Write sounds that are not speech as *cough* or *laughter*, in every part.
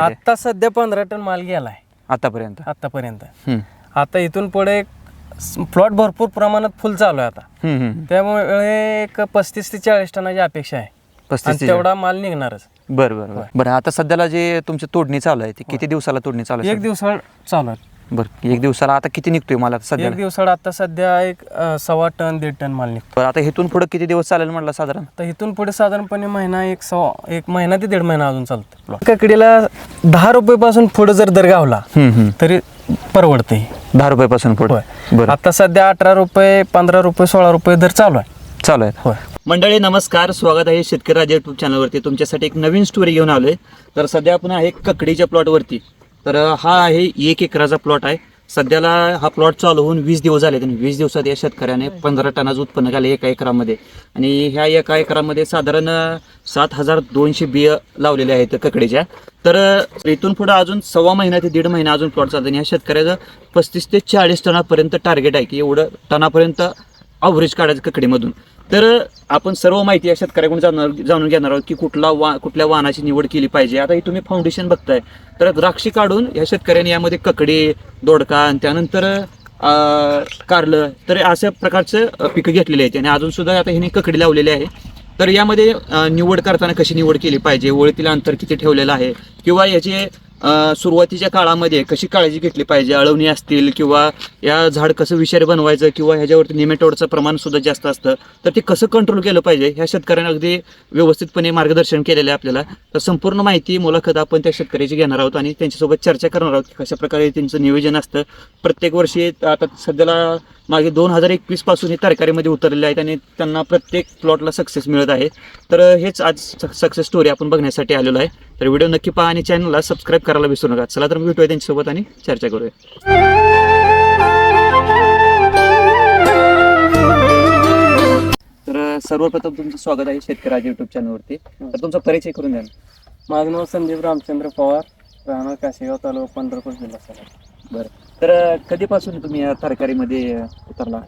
आता सध्या पंधरा टन माल गेलाय. आतापर्यंत? आतापर्यंत. आता इथून पुढे प्लॉट भरपूर प्रमाणात फुल चालू आहे आता. त्यामुळे एक पस्तीस ते चाळीस टनाची अपेक्षा आहे. पस्तीस तेवढा माल निघणारच. बरं बरं बरं. आता सध्याला जे तुमची तोडणी चालू आहे ती किती दिवसाला तोडणी चालू आहे एक दिवसाळ चालू आहे. बरं एक दिवसाला आता किती निघतोय मला सध्या? एक दिवसाळ आता सध्या एक अं, सव्वा टन दीड टन माल निघतो बरं आता इथून पुढे किती दिवस चालेल म्हटलं साधारण? तर इथून पुढे साधारणपणे महिना एक सव्वा एक महिना ते दीड महिना अजून चालतो ककडीला दहा रुपयेपासून पुढे जर दर गावला हम्म, हम्म. तरी परवडते दहा रुपयापासून पुढे. बरं. आता सध्या अठरा रुपये पंधरा रुपये सोळा रुपये दर चालू आहे. चालू आहे. होय. मंडळी नमस्कार. स्वागत आहे शेतकरी राजा युट्यूब चॅनलवरती तुमच्यासाठी एक नवीन स्टोरी घेऊन आलोय. तर सध्या आपण आहे ककडीच्या प्लॉटवरती तर हा आहे एक एकराचा प्लॉट आहे. सध्याला हा प्लॉट चालू होऊन वीस दिवस झाले आणि वीस दिवसात या शेतकऱ्याने पंधरा टनाचं उत्पन्न झालं एका एकरामध्ये. आणि ह्या एका एकरामध्ये साधारण सात हजार दोनशे बिय लावलेले आहेत ककडीच्या. तर इथून पुढे अजून सव्वा महिना ते दीड महिना अजून प्लॉट चालतो आणि ह्या शेतकऱ्याचं पस्तीस ते चाळीस टनापर्यंत टार्गेट आहे की एवढं टनापर्यंत अवरेज काढायचं ककडीमधून. तर आपण सर्व माहिती या शेतकऱ्याकडून जाणार जाणून घेणार आहोत की कुठला वा कुठल्या वाहनाची निवड केली पाहिजे. आता ही तुम्ही फाउंडेशन बघताय. तर द्राक्षी काढून या शेतकऱ्यांनी यामध्ये ककडी दोडका त्यानंतर कारलं तर अशा प्रकारचं पिकं घेतलेली आहेत. आणि अजून सुद्धा आता ह्याने ककडी लावलेली आहे. तर यामध्ये निवड करताना कशी निवड केली पाहिजे? ओळीतील अंतर किती ठेवलेलं आहे? किंवा याचे सुरुवातीच्या काळामध्ये कशी काळजी घेतली पाहिजे? अळवणी असतील किंवा या झाड कसं विषारी बनवायचं किंवा ह्याच्यावरती निमेटोडचं प्रमाण सुद्धा जास्त असतं तर ते कसं कंट्रोल केलं पाहिजे? ह्या शेतकऱ्यांना अगदी व्यवस्थितपणे मार्गदर्शन केलेलं आहे आपल्याला. तर संपूर्ण माहिती मुलाखत आपण त्या शेतकऱ्याची घेणार आहोत आणि त्यांच्यासोबत चर्चा करणार आहोत की कशा प्रकारे त्यांचं नियोजन असतं. प्रत्येक वर्षी आता सध्याला मागे दोन हजार एकवीसपासून हे तरकारीमध्ये उतरलेले आहेत आणि त्यांना प्रत्येक प्लॉटला सक्सेस मिळत आहे. तर हेच आज सक्सेस स्टोरी आपण बघण्यासाठी आलेलो आहे. तर व्हिडिओ नक्की पहा आणि चॅनलला सबस्क्राईब करायला विसरू नका. चला तर भेटूया त्यांच्यासोबत आणि चर्चा करूया. तर सर्वप्रथम तुमचं स्वागत आहे शेतकरी युट्यूब चॅनलवरती तर तुमचा परिचय करून द्या. माझं नाव संदीप रामचंद्र पवार राहणार काशेगाव तालुका पंढरपूर जिल्हा सर बरं. तर कधीपासून तुम्ही या तरकारीमध्ये उतरला?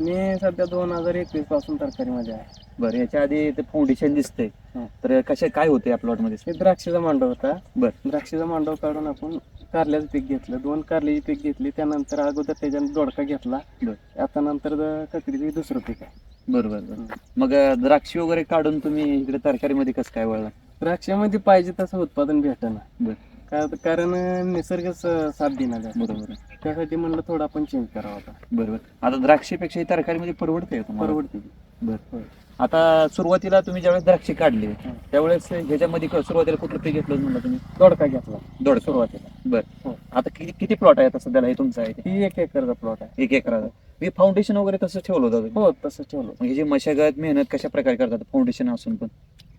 मी सध्या दोन हजार एकवीसपासून तरकारीमध्ये आहे. बरं याच्या आधी ते फाउंडेशन दिसतंय. हं. तर कशा काय होते या प्लॉटमध्ये हे द्राक्षाचा मांडव होता. बरं. द्राक्षाचा मांडव काढून आपण कारल्याचं पीक घेतलं. दोन कारल्याची पीक घेतली. त्यानंतर अगोदर त्याच्यानं दोडका घेतला. बरं. आता नंतर द- ककडीचं दुसरं पीक आहे. बरोबर बरं मग अं, द्राक्षी वगैरे काढून तुम्ही इकडे तरकारीमध्ये कसं काय वळला? द्राक्षामध्ये पाहिजे तसं उत्पादन भेटना. बरं. का- कारण निसर्गच साथ देणार बरोबर आहे. त्यासाठी म्हणलं थोडं आपण चेंज करावं आता. बरोबर. आता द्राक्षीपेक्षा ही तरकारीमध्ये परवडते का तुम्हाला? परवडते बरं. होय. आता सुरुवातीला तुम्ही ज्यावेळेस द्राक्षी काढली हं. त्यावेळेस ह्याच्यामध्ये क- सुरुवातीला कुठलं पीक घेतलं म्हणलं तुम्ही? दोडका घेतला. दोड सुरुवातीला. बरं. हो. आता किती किती प्लॉट आहे आता सध्याला हे तुमचा आहे? ही एक एकरचा प्लॉट आहे. एक एकराचा. मी फाउंडेशन वगैरे तसं ठेवलं होतं तुम्ही? हो तसं ठेवलं मग ह्याची मशागत मेहनत कशा प्रकारे करतात? फाउंडेशन असून पण.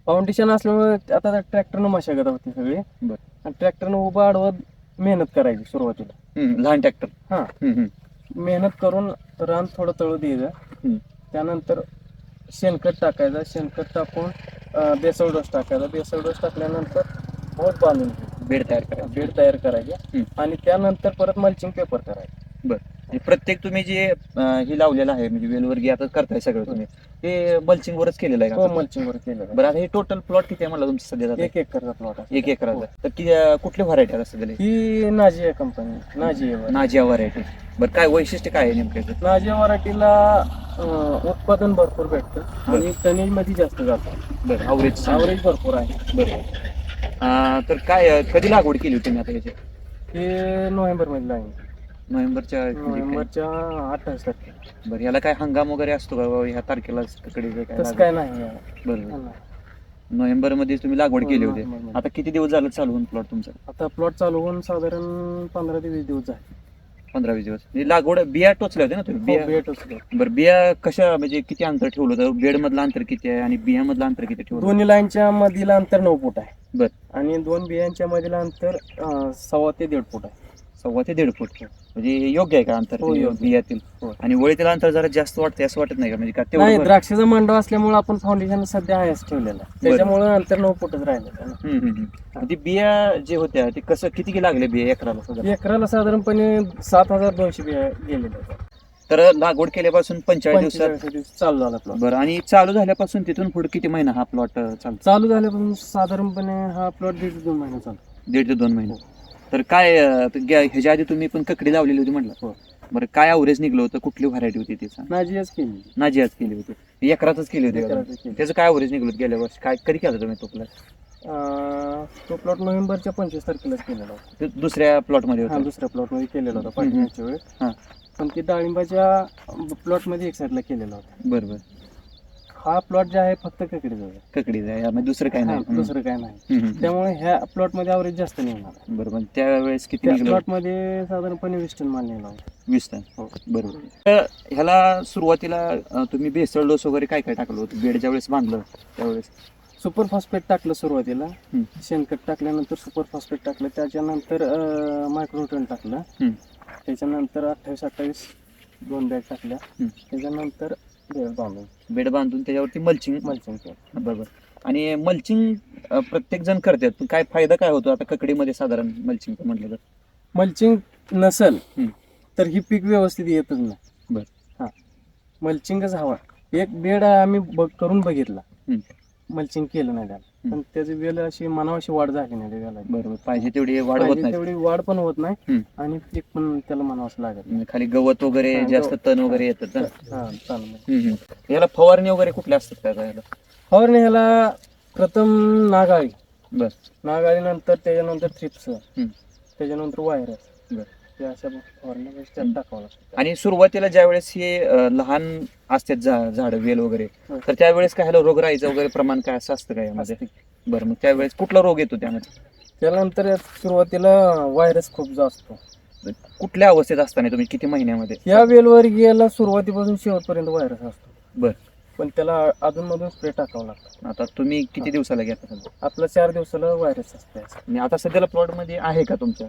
फाउंडेशन असल्यामुळे आता ट्रॅक्टरनं मशागत होती सगळी. बरं. आणि ट्रॅक्टरनं उभं आडवत मेहनत करायची सुरुवातीला. हम्म, लहान ट्रॅक्टर हा. मेहनत करून रान थोडं तळू द्यायचं हम्म. त्यानंतर शेणखत टाकायचं. शेणखत टाकून अं, बेसळ डोस टाकायचा. बेसळ डोस टाकल्यानंतर बहुत बांधून. बेड तयार करायचं. बेड तयार करायचे. हम्म. आणि त्यानंतर परत मल्चिंग पेपर करायचं. आणि प्रत्येक तुम्ही जे अं, हे लावलेलं आहे म्हणजे वेलवर्गी आता करताय सगळं तुम्ही ते मल्चिंग वरच केलेलं आहे हो का मल्चिंग वर केलं बरं आता हे टोटल प्लॉट किती आहे मला तुमचं सध्या एक एकरचा प्लॉट आहे. एक एकराचा. तर कि- अं, कुठली व्हरायटी आहे सध्या ही नाजिया कंपनी नाजिया नाजिया व्हरायटी बरं काय वैशिष्ट्य काय आहे नेमकं याचं? नाजिया व्हरायटीला उत्पादन भरपूर भेटतं आणि टनेजमध्ये जास्त जातं. बरं अवरेज ॲव्हरेज भरपूर आहे. बरं. अं, तर काय अं, कधी लागवड केली होती तुम्ही आता याची? हे नोव्हेंबरमध्ये आहे नोव्हेंबरच्या काय? नोव्हेंबरच्या अठ्ठावीस तारखे बरं याला काय हंगाम वगैरे असतो का? बाबा ह्या तारखेला कडे काय तसं लागवड? काय नाही बरं नोव्हेंबरमध्ये तुम्ही लागवड केली होती. नोव्हेंबरमध्ये. आता किती दिवस झालं चालू होऊन प्लॉट तुमचा? आता प्लॉट चालू होऊन साधारण पंधरा ते वीस दिवस झाले. पंधरा वीस दिवस. म्हणजे लागवड बिया टोचल्या होत्या ना तुम्ही? बिया हो, भेट असतो बरं बिया कशा म्हणजे किती अंतर ठेवलं होतं? बेड मधलं अंतर किती आहे? आणि बिया मधलं अंतर किती ठेवलं दोन्ही लाईनच्या मधील अंतर नऊ फूट आहे. बर. आणि दोन बियांच्या मधील अंतर अं, सव्वा ते दीड फूट आहे. सव्वा ते दीड फूट. म्हणजे हे योग्य आहे का अंतर हो, ते योग्य. बियातील हो. आणि वळीतील अंतर जरा जास्त वाटतंय असं वाटत नाही का म्हणजे का नाही तेवढं बरं? द्राक्षाचा मांडव असल्यामुळे आपण फाउंडेशन सध्या आहेच ठेवलेलं आहे. त्याच्यामुळे अंतर नऊ फूटच राहिलं हम्म, हम्म, हम्म. ते बिया जे होत्या ते कसं किती की लागले बिया एकराला सुद्धा एकराला साधारणपणे सात हजार दोनशे बिया गेलेले आहेत. तर लागवड केल्यापासून पंचेचाळीस दिवसात दिवस चालू झाला प्लॉट बरं आणि चालू झाल्यापासून तिथून पुढे किती महिना हा प्लॉट चालतो चालू झाल्यापासून साधारणपणे हा प्लॉट दीड दोन महिने चालतो दीड ते दोन महिने तर काय अं, त- गे- ह्याच्या आधी तुम्ही पण ककडी लावलेली होती म्हटलं. हो. बरं काय अवरेज निघलं होतं? कुठली व्हरायटी होती त्याचा नाजीच केली नाजी आज केली होती. एकरातच केली होती का? एकरातच केली. त्याचं काय अवरेज निघलं होतं गेल्या वर्षी? काय कधी केलं तुम्ही तो प्लॉट अं, तो प्लॉट नोव्हेंबरच्या पंचवीस तारखेलाच केलेला होता. ते दुसऱ्या प्लॉटमध्ये हा होतं. दुसऱ्या प्लॉटमध्ये केलेला होता हम्म, हम्म. पाठीमागच्या वेळेस हा. पण ती डाळिंबाच्या प्लॉटमध्ये एक साईडला केलेला होता. बरं बरं. हा प्लॉट जे आहे फक्त ककडीचा आहे. ककडी यामध्ये दुसरं काय हा, नाही हम्म. दुसरं काय नाही हम्म, हम्म. त्यामुळे ह्या प्लॉटमध्ये अवरेज जास्त निघणार बरोबर त्यावेळेस किती त्या निघलं प्लॉटमध्ये साधारणपणे वीस टन माल होता. वीस टन हो. बरोबर तर ह्याला सुरुवातीला अं, तुम्ही बेसळ डोस वगैरे काय काय टाकलं होतं बेडच्या वेळेस बांधलं त्यावेळेस सुपर फॉस्फेट टाकलं सुरुवातीला हम्म. शेणखत टाकल्यानंतर सुपर फॉस्फेट टाकलं त्याच्यानंतर मायक्रोटन टाकलं हम्म. त्याच्यानंतर अठ्ठावीस अठ्ठावीस दोन बॅग टाकल्या हम्म. त्याच्यानंतर बेड बांधून. बेड बांधून त्याच्यावरती मल्चिंग मल्चिंग केलं. बरोबर. आणि मल्चिंग प्रत्येक जण करतात पण काय फायदा काय होतो? आता ककडीमध्ये साधारण मल्चिंग म्हटलं तर. मल्चिंग नसल हम्म. तर ही पीक व्यवस्थित येतच नाही. बर. हा. मल्चिंगच हवा. एक बेड आम्ही बघ करून बघितला. हम्म. मल्चिंग केलं नाही त्याला. पण त्याची वेल अशी मनावाशी वाढ झाली नाही त्या वेळेला बरोबर. पाहिजे तेवढी वाढ होत पाहिजे नाही. तेवढी वाढ पण होत नाही हम्म. आणि पीक पण त्याला म्हणावंच लागत म्हणजे खाली गवत वगैरे हा, जास्त गवत. तण वगैरे येतात ना हा चांगलं हम्म, हम्म. याला फवारणी वगैरे कुठल्या असतात याला फवारणी ह्याला प्रथम नागाळी. बर. नागाळी नंतर त्याच्यानंतर थ्रिप्स. हम्म. त्याच्यानंतर व्हायरस बर. ते अशा फवारण्या त्यात टाकावं लागतं. आणि सुरुवातीला ज्या वेळेस हे अं, लहान असतात झा झाड वेल वगैरे हो. तर त्यावेळेस काय ह्याला रोगराईचं वगैरे प्रमाण काय असं असतं काय यामध्ये? असते. बरं मग त्यावेळेस कुठला रोग येतो त्यामध्ये? त्यानंतर सुरुवातीला व्हायरस खूप जास्त कुठल्या अवस्थेत असताना तुम्ही किती महिन्यामध्ये? या वेलवर गेला सुरुवातीपासून शेवटपर्यंत व्हायरस असतो. बर. पण त्याला अधूनमधून स्प्रे टाकावं लागतं. आता तुम्ही किती दिवसाला घेता सध्या? आपलं चार दिवसाला व्हायरस असते. आणि आता सध्याला प्लॉटमध्ये आहे का तुमच्या?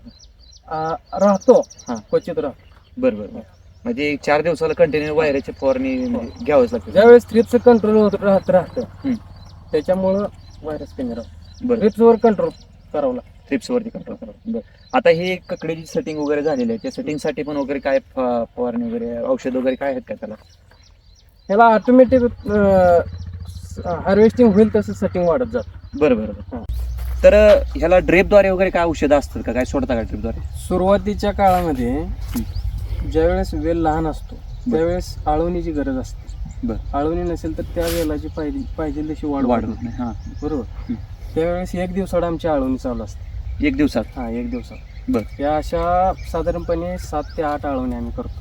राहतो हा. क्वचित राहतो. बरं बरं बरं. म्हणजे चार दिवसाला कंटिन्यू वायराची फवारणी म्हणजे घ्यावंच लागतं. ज्यावेळेस थ्रिप्स कंट्रोल होत राहत राहतं हम्म. त्याच्यामुळं व्हायरस कमी राहतो. बरं. थ्रिप्सवर कंट्रोल करावं लागतं. ट्रिप्स वरती कंट्रोल करा बरं. आता ही ककडेची सेटिंग वगैरे झालेली आहे त्या सेटिंगसाठी पण वगैरे काय फ- फवारणी वगैरे औषध वगैरे काय आहेत का त्याला? ह्याला ऑटोमॅटिक हार्वेस्टिंग होईल तसं सेटिंग वाढत जात. बरं बरं बरं. हा. तर ह्याला ड्रेपद्वारे वगैरे काय औषधं असतात का? काय सोडता का ड्रेपद्वारे? सुरुवातीच्या काळामध्ये ज्यावेळेस वेल लहान असतो त्यावेळेस आळवणीची गरज असते. बरं. आळवणी नसेल तर त्या वेलाची पाहिजे पाहिजे तशी वाढ वाढ वाढ होत नाही. हां. बरोबर. त्यावेळेस एक दिवसाड आमची आळवणी चालू असते. एक दिवसात? हा एक दिवसात. बरं. या अशा साधारणपणे सात ते आठ आळवणी आम्ही करतो.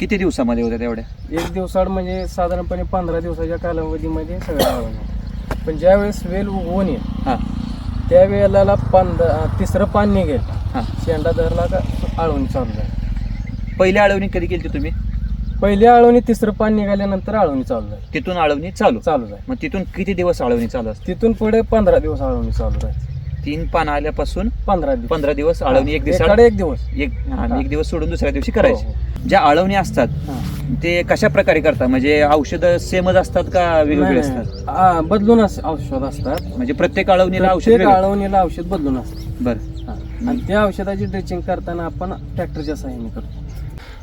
किती दिवसामध्ये होत्या तेवढ्या? एक दिवसाड म्हणजे साधारणपणे पंधरा दिवसाच्या कालावधीमध्ये सगळ्या आळवणी पण ज्यावेळेस वेल उगवून येईल हां. त्या वेळेला पंधरा तिसरं पान निघेल. हां. शेंडा धरला का आळवणी चालू जाईल पहिली आळवणी कधी केली तुम्ही? पहिली आळवणी तिसरं पान निघाल्यानंतर आळवणी चालू जाईल तिथून आळवणी चालू? चालू जाईल मग तिथून किती दिवस आळवणी चालू असते तिथून पुढे पंधरा दिवस आळवणी चालू राहील तीन पान आल्यापासून पंधरा दिवस. पंधरा दिवस आळवणी एक एकाडे एक दिवस. एक हा, हा. एक दिवस सोडून दुसऱ्या दिवशी करायची हो, ज्या आळवणी असतात हा. ते कशा प्रकारे करतात म्हणजे औषधं सेमच असतात का वेगवेगळे असतात? बदलून अस- औषध असतात. म्हणजे प्रत्येक आळवणीला औषध प्रत्येक वेगळं? आळवणीला औषध बदलून असते. बरं. हा. आणि त्या औषधाची ड्रेचिंग करताना आपण ट्रॅक्टरच्या साहाय्याने करतो.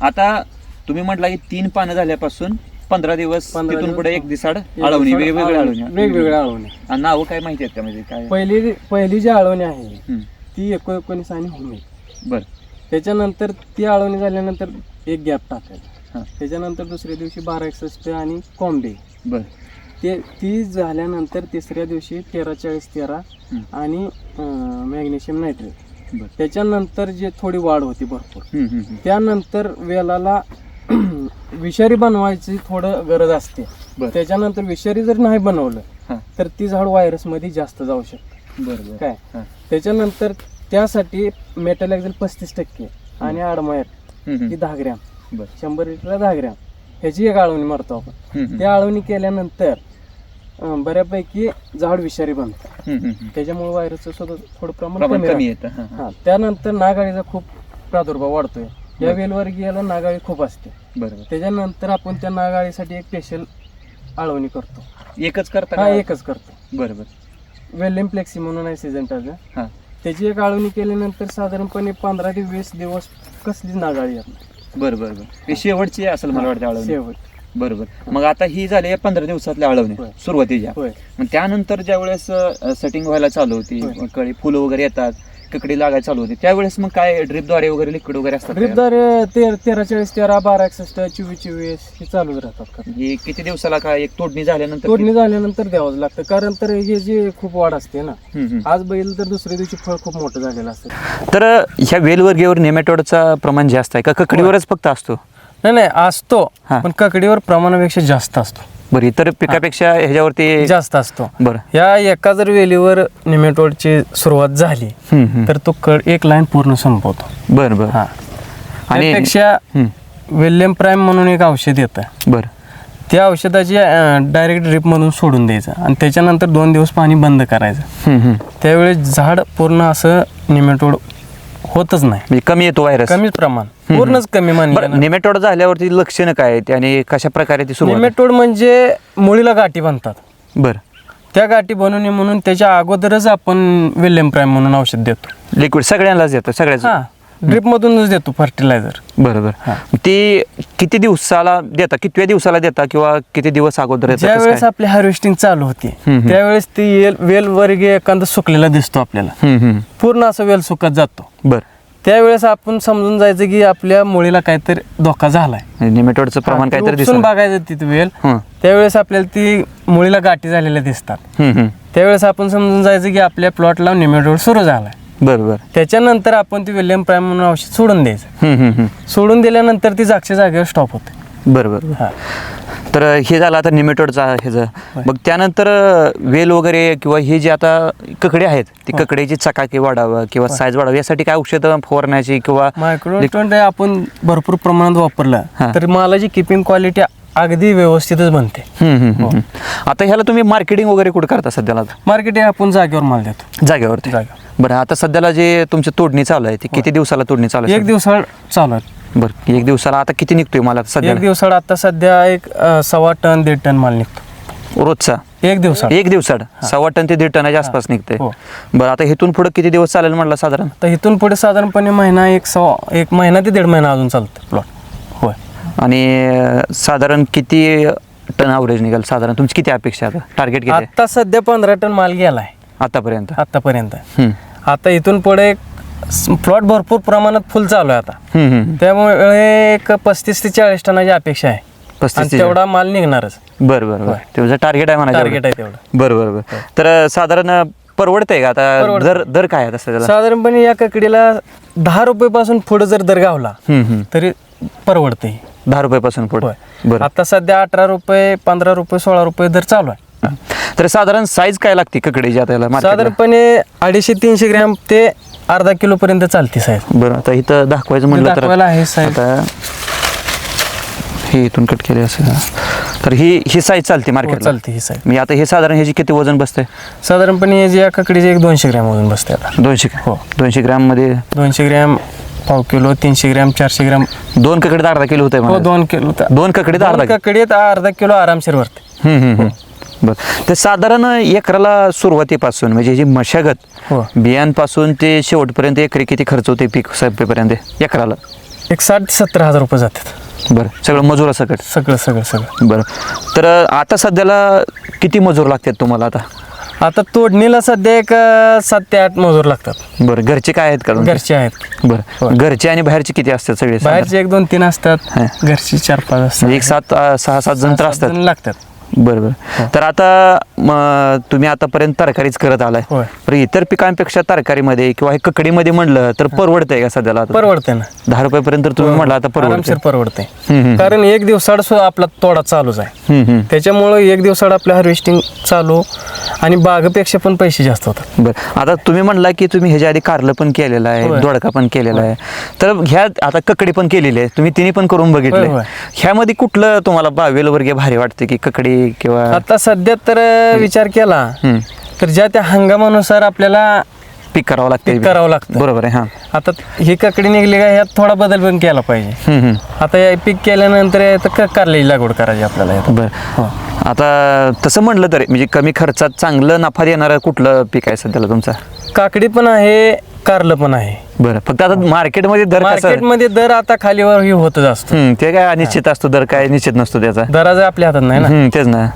आता तुम्ही म्हटला की तीन पानं झाल्यापासून पंधरा दिवस तिथून दिवस, पुढे. एक दिसाड दिवसाड वेगवेगळ्या. आळवणी वेगवेगळ्या आळवणी आणि नावं काय माहिती आहेत का म्हणजे काय? पहिली पहिली जी आळवणी आहे हम्म. ती एको एकोणीस आणि होमी बरं. त्याच्यानंतर ती आळवणी झाल्यानंतर एक गॅप टाकायचा. हा. त्याच्यानंतर दुसऱ्या दिवशी बारा एकसष्ट आणि कॉम्बे बरं ते ती झाल्यानंतर तिसऱ्या दिवशी तेरा चाळीस तेरा. आणि मॅग्नेशियम नायट्रेट त्याच्यानंतर जे थोडी वाढ होती भरपूर. त्यानंतर वेलाला *clears throat* विषारी बनवायची थोडं गरज असते त्याच्यानंतर विषारी जर नाही बनवलं. तर ती झाड व्हायरसमध्ये जास्त जाऊ शकते बरं बरं काय. त्याच्यानंतर त्यासाठी मेटल एक्झल पस्तीस टक्के आणि आडमायर ही. दहा ग्रॅम बरं. शंभर लिटरला दहा ग्रॅम. ह्याची एक आळवणी मारतो आपण. हम्म. त्या आळवणी केल्यानंतर अं, बऱ्यापैकी झाड विषारी बनतं. हम्म, हम्म, हम्म. त्याच्यामुळे व्हायरसचं सुद्धा थोडं प्रमाण प्रमाण कमी कमी राहतं. येतं हा, हा. हा त्यानंतर नागाळीचा खूप प्रादुर्भाव वाढतोय. या बरं. वेलवर गेला नागाळी खूप असते. बरं बरं त्याच्यानंतर आपण त्या नागाळीसाठी एक स्पेशल आळवणी करतो. एकच करता हा का? एकच करतो. बरं बरं वेल्लिम फ्लेक्सी म्हणून आहे सिजंटाचं हा. त्याची एक आळवणी केल्यानंतर साधारणपणे पंधरा ते वीस दिवस कसलीच नागाळी येत नाही. बरं बरं बरं. ही शेवटची असेल मला वाटतं आळवणी. शेवट. बरोबर मग आता ही झाली पंधरा दिवसातल्या आळवणी होय. सुरुवातीच्या. होय. मग त्यानंतर ज्या वेळेस सेटिंग व्हायला चालू होती होय. कळी फुलं वगैरे येतात ककडी लागायला चालू होती. त्यावेळेस मग काय ड्रिपद्वारे वगैरे लिक्विड वगैरे असतात का? ड्रिपदार तेरा तेरा चाळीस तेरा बारा एकसष्ट चोवीस चोवीस हे चालूच राहतात म्हणजे किती दिवसाला काय एक तोडणी झाल्यानंतर तोडणी झाल्यानंतर द्यावंच लागतं. कारण तर हे जे खूप वाढ असते ना हम्म, हम्म. आज बैल तर दुसऱ्या दिवशी फळ खूप मोठं झालेलं असतं. तर ह्या वेलवर्गीवर नेमॅटोडचा प्रमाण जास्त आहे का? ककडीवरच फक्त असतो? नाही नाही असतो. हा. पण ककडीवर प्रमाणापेक्षा जास्त असतो. बरं इतर पिकापेक्षा ह्याच्यावरती जास्त असतो. बरं. या एका जर वेलीवर निमेटोडची सुरुवात झाली हम्म, हम्म. तर तो कड एक लाईन पूर्ण संपवतो. बरं बरं. हा. आणि- त्यापेक्षा वेल्यम प्राईम म्हणून एक औषध येतं. बरं. त्या औषधाची डायरेक्ट ड्रिपमधून सोडून द्यायचं. आणि त्याच्यानंतर दोन दिवस पाणी बंद करायचं. हम्म, हम्म. त्यावेळेस झाड पूर्ण असं निमेटोड होतच नाही. म्हणजे कमी येतो व्हायरस कमीच प्रमाण. पूर्णच कमी बरं मानलं नेमॅटोड झाल्यावरती लक्षणं काय आहेत आणि कशा प्रकारे ती सुरुवात निमेटोड म्हणजे मुळीला गाठी बांधतात बरं. त्या गाठी बनवू नये म्हणून त्याच्या अगोदरच आपण वेल्यम प्राईम म्हणून औषध देतो. लिक्विड सगळ्यांनाच देतो सगळ्याच. हा. ड्रिप मधूनच देतो फर्टिलायझर बरोबर. ती किती दिवसाला देता? कितव्या दिवसाला देता किंवा किती दिवस अगोदर येतं ज्या कसं वेळेस काय? आपली हार्वेस्टिंग चालू होती. त्यावेळेस ती वेल वेल वर्गे एखादा सुकलेला दिसतो आपल्याला. पूर्ण असं वेल सुकत जातो. बरं. त्यावेळेस आपण समजून जायचं की आपल्या मुळीला काहीतरी धोका झालाय. निमेटोडचं प्रमाण ते काहीतरी बघायचं तिथे वेल. त्यावेळेस आपल्याला ती मुळीला गाठी झालेल्या दिसतात. त्यावेळेस आपण समजून जायचं की आपल्या प्लॉटला निमेटोड सुरू झालाय. बरं बरं. त्याच्यानंतर आपण ती विल्यम प्राईम म्हणून औषध सोडून द्यायचं. सोडून दिल्यानंतर ती जागच्या जागेवर स्टॉप होते. बरं बरं. बरं. हा. तर हे झालं आता निमेटोडचा ह्याचं. मग त्यानंतर वेल वगैरे किंवा हे जे आता ककडे आहेत ती ककड्याची चकाकी वाढावं किंवा साईज वाढावं यासाठी काय औषधं फवारण्याची किंवा मायक्रोन्युट्रंट आपण भरपूर प्रमाणात वापरलं. हा. तर मालाची किपिंग क्वालिटी अगदी व्यवस्थितच बनते. हम्म. आता ह्याला तुम्ही मार्केटिंग वगैरे कुठं करता सध्याला? आता? मार्केट आपण जागेवर माल देतो. जागेवरती. जागेवर. बरं आता सध्याला जे तुमची तोडणी चालू आहे ती किती दिवसाला तोडणी चालू आहे एक दिवसाळ चालू आहे. बरं एक दिवसाला आता किती निघतोय मला सध्या एक दिवसाळ आता सध्या एक अं, सव्वा टन दीड टन माल निघतो. रोजचा? एक दिवसाळ. एक दिवसाड सव्वा टन ते दीड टनाच्या आसपास निघते हो. बरं आता इथून पुढे किती दिवस चालेल म्हटलं साधारण? तर इथून पुढे साधारणपणे महिना एक सव्वा एक महिना ते दीड महिना अजून चालतं प्लॉट होय. आणि अं, साधारण किती टन ॲव्हरेज निघाल साधारण? तुमची किती अपेक्षा आहे आता? टार्गेट किती आहे? आता सध्या पंधरा टन माल गेलाय. आतापर्यंत. आतापर्यंत. हम्म. आता इथून पुढे प्लॉट भरपूर प्रमाणात फुल चालू आहे आता. त्यामुळे एक पस्तीस ते चाळीस टनाची अपेक्षा आहे. पस्तीस तेवढा माल निघणारच. बरं बरं बरं. तुझं टार्गेट आहे म्हणा टार्गेट आहे तेवढं. बरं बरं बरं. तर साधारण परवडतंय का? आता. दर दर काय आहे साधारणपणे या ककडीला दहा रुपये पासून पुढे जर दर गावला. तरी परवडते दहा रुपयापासून पुढे. बरं. आता सध्या अठरा रुपये पंधरा रुपये सोळा रुपये दर चालू आहे. तर साधारण साईज काय लागते ककडेची आता याला market ला? साधारणपणे अडीचशे तीनशे ग्रॅम ते अर्धा किलो पर्यंत चालते साहेब. बरं आता इथं दाखवायचं म्हणलं तर दाखवायला आहे आता हे इथून कट केले असेल. तर ही ही साईज चालते मार्केटला चालते ही साईज मी आता हे साधारण ह्याची किती वजन बसते साधारणपणे जे या ककडीचे एक दोनशे ग्रॅम वजन बसते आता. दोनशे हो. दोनशे ग्रॅममध्ये दोनशे ग्रॅम पाव किलो तीनशे ग्रॅम चारशे ग्रॅम. दोन ककडे अर्धा किलो होते हो दोन किलो दोन ककडे तर अर्धा दोन ककडीत अर्धा किलो आरामशीर भरते हम्म, हम्म, हम्म. बरं. ते साधारण एकराला सुरुवातीपासून म्हणजे जी मशागत हो. बियांपासून ते शेवटपर्यंत एकरी किती खर्च होते पीक संपेपर्यंत एकराला? एक साठ ते सत्तर हजार रुपये जातात. बरं. सगळं मजुरा सकट? सगळं सगळं सगळं. बरं. तर आता सध्याला किती मजूर लागतात तुम्हाला आता? आता तोडणीला सध्या एक अं, सात ते आठ मजूर लागतात. बरं. घरचे काय आहेत का? घरचे आहेत. बरं. घरचे आणि बाहेरचे किती असतात सगळे? बाहेरचे एक दोन तीन असतात. हा. घरची चार पाच असतात. एक सात अं, सहा सात जण तर सात असतात. जण लागतात. बरं बरं तर आता तुम्ही आतापर्यंत तरकारीच करत आलाय. पण इतर पिकांपेक्षा तरकारीमध्ये किंवा हे ककडीमध्ये म्हणलं तर परवडतंय का सध्याला? परवडते ना. दहा रुपयापर्यंत तर तुम्ही म्हटलं आता परवडते हम्म. कारण एक दिवसाड आपला तोडा चालूच आहे. त्याच्यामुळं एक दिवसाड आपलं हार्वेस्टिंग चालू आणि बागेपेक्षा पण पैसे जास्त होतात. बरं. आता तुम्ही म्हणला की तुम्ही ह्याच्या आधी कारलं पण केलेलं आहे. दोडका पण केलेला आहे. तर ह्या आता ककडी पण केलेली आहे. तुम्ही तिन्ही पण करून बघितले होय, होय. ह्यामध्ये कुठलं तुम्हाला बावेल वर्गे भारी वाटते की ककडी किंवा आता सध्या तर विचार केला. तर ज्या त्या हंगामानुसार आपल्याला पीक करावं लागते पीक करावं लागतं. बरोबर आहे हां. आता ही ककडी निघली का ह्यात थोडा बदल पण केला पाहिजे. आता हे पीक केल्यानंतर कारल्याची लागवड करायची आपल्याला. बरं. हो. आता तसं म्हणलं तरी म्हणजे कमी खर्चात चांगलं नफा देणारं कुठलं पीक आहे सध्याला तुमचा? काकडी पण आहे कारलं पण आहे. बरं. फक्त आता मार्केटमध्ये दर मार्केटमध्ये दर आता खालीवर ही होतच असतो. ते काय निश्चित असतो दर काय निश्चित नसतो त्याचा? दराचं आपल्या हातात नाही ना? तेच ना.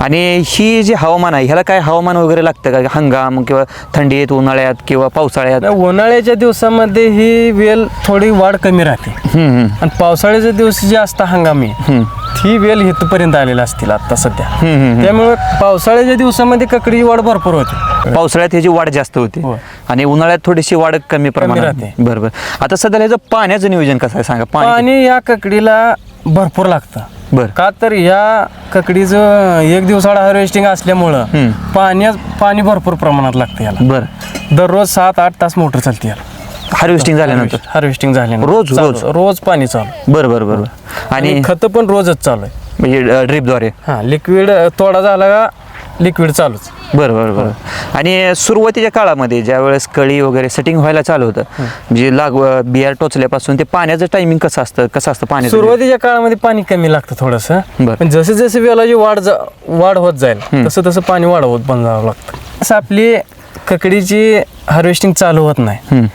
आणि ही जी हवामान आहे ह्याला काय हवामान वगैरे लागतं का? हंगाम किंवा थंडीत उन्हाळ्यात किंवा पावसाळ्यात? नाही, उन्हाळ्याच्या दिवसामध्ये ही वेल थोडी वाढ कमी राहते. आणि पावसाळ्याच्या दिवशी जे असतं हंगामी ती वेल इथपर्यंत आलेली असतील आता सध्या. त्यामुळे पावसाळ्याच्या दिवसामध्ये ककडीची वाढ भरपूर होते. पावसाळ्यात ह्याची वाढ जास्त होते. आणि उन्हाळ्यात थोडीशी वाढ कमी प्रमाणात. राहते. बरं बरं. आता सध्या ह्याचं पाण्याचं नियोजन कसं आहे? सांगा पाणी या ककडीला भरपूर लागतं. बरं. का तर या ककडीचं एक दिवसाला हार्वेस्टिंग असल्यामुळं. पाण्यात पाणी भरपूर प्रमाणात लागतं याला. बरं. दररोज सात आठ तास मोटर चालते याला. हार्वेस्टिंग झाल्यानंतर? हार्वेस्टिंग झाल्यानंतर. रोज- रोज? रोज पाणी चालू. बरं बरं बरं बरं. आणि आणि खत पण रोजच चालू आहे. म्हणजे ड्रीपद्वारे हा लिक्विड थोडा झाला का लिक्विड चालूच. बरं बरं बरं. आणि सुरुवातीच्या काळामध्ये ज्या वेळेस कळी वगैरे सेटिंग व्हायला चालू होतं म्हणजे लाग बियार टोचल्यापासून ते पाण्याचं टायमिंग कसं असतं कसं असतं पाण्याचं? सुरुवातीच्या काळामध्ये पाणी कमी लागतं थोडंसं. बरं. पण जसे जसे वेलाची वाढ जा- वाढ होत जाईल तसं तसं पाणी वाढवत बनवावं लागतं. असं आपली ककडीची हार्वेस्टिंग चालू होत नाही.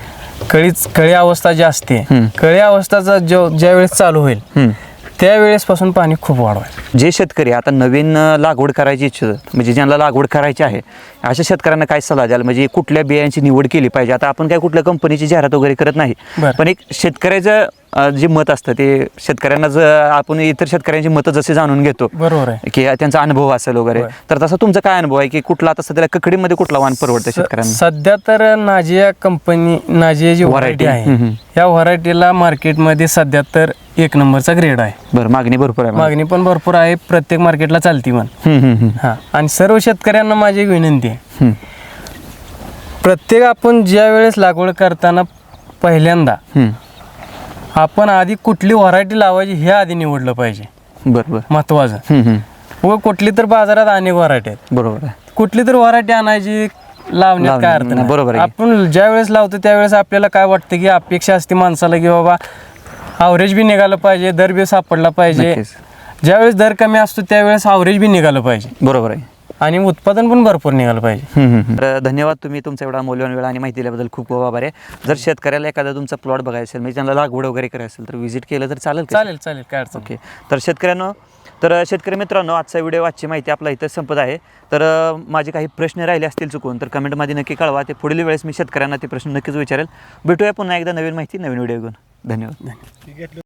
कळीच कळी अवस्था जी असते. कळी अवस्थाचा जो ज्या वेळेस चालू होईल त्यावेळेसपासून पाणी खूप वाढवाय जे शेतकरी आता नवीन लागवड करायची इच्छित म्हणजे ज्यांना लागवड करायची आहे अशा शेतकऱ्यांना काय सल्ला द्याल म्हणजे कुठल्या बियांची निवड केली पाहिजे आता आपण काय कुठल्या कंपनीची जाहिरात वगैरे करत नाही. पण एक शेतकऱ्याचं जे मत असतं ते शेतकऱ्यांना जर आपण इतर शेतकऱ्यांची मतं जसे जाणून घेतो बरोबर आहे की त्यांचा अनुभव असेल वगैरे. तर तसा तुमचा काय अनुभव आहे की कुठला आता सध्याला ककडीमध्ये कुठला वाण परवडतं शेतकऱ्यांना सध्या तर नाजिया कंपनी नाजिया जी. व्हरायटी आहे. या व्हरायटीला मार्केटमध्ये सध्या तर एक नंबरचा ग्रेड आहे बरं मागणी भरपूर आहे मागणी पण भरपूर आहे प्रत्येक मार्केटला चालती पण. हा आणि सर्व शेतकऱ्यांना माझी विनंती आहे हम्म, प्रत्येक आपण ज्या वेळेस लागवड करताना पहिल्यांदा हम्म. आपण आधी कुठली व्हरायटी लावायची हे आधी निवडलं पाहिजे. बरं बरं महत्वाचं. हम्म, हम्म. व कुठली तर बाजारात अनेक व्हरायटी आहेत. बरोबर आहे. कुठली तर व्हरायटी आणायची लावण्यात काय अर्थ नाही. बरोबर आहे. आपण ज्या वेळेस लावतो त्यावेळेस आपल्याला काय वाटतं की अपेक्षा असते माणसाला की बाबा अवरेज बी निघालं पाहिजे दर बी सापडला पाहिजे. नक्कीच. ज्यावेळेस दर कमी असतो त्यावेळेस अवरेज बी निघालं पाहिजे. बरोबर आहे. आणि उत्पादन पण भरपूर निघालं पाहिजे. तर धन्यवाद तुम्ही तुमचा एवढा मौल्यवान वेळ आणि माहिती दिल्याबद्दल खूप खूप आभार आहे. जर शेतकऱ्याला एखादा तुमचा प्लॉट बघायचा असेल म्हणजे त्यांना लागवड वगैरे करायची असेल तर व्हिजिट केलं तर चालेल का? चालेल चालेल काय अडचण ओके तर शेतकऱ्यांनो तर शेतकरी मित्रांनो आजचा व्हिडिओ आजची माहिती आपला इथं संपत आहे. तर अ, माझे काही प्रश्न राहिले असतील चुकून तर कमेंटमध्ये नक्की कळवा. ते पुढील वेळेस मी शेतकऱ्यांना ते प्रश्न नक्कीच विचारेल. भेटूया पुन्हा एकदा नवीन माहिती नवीन व्हिडिओ घेऊन. धन्यवाद.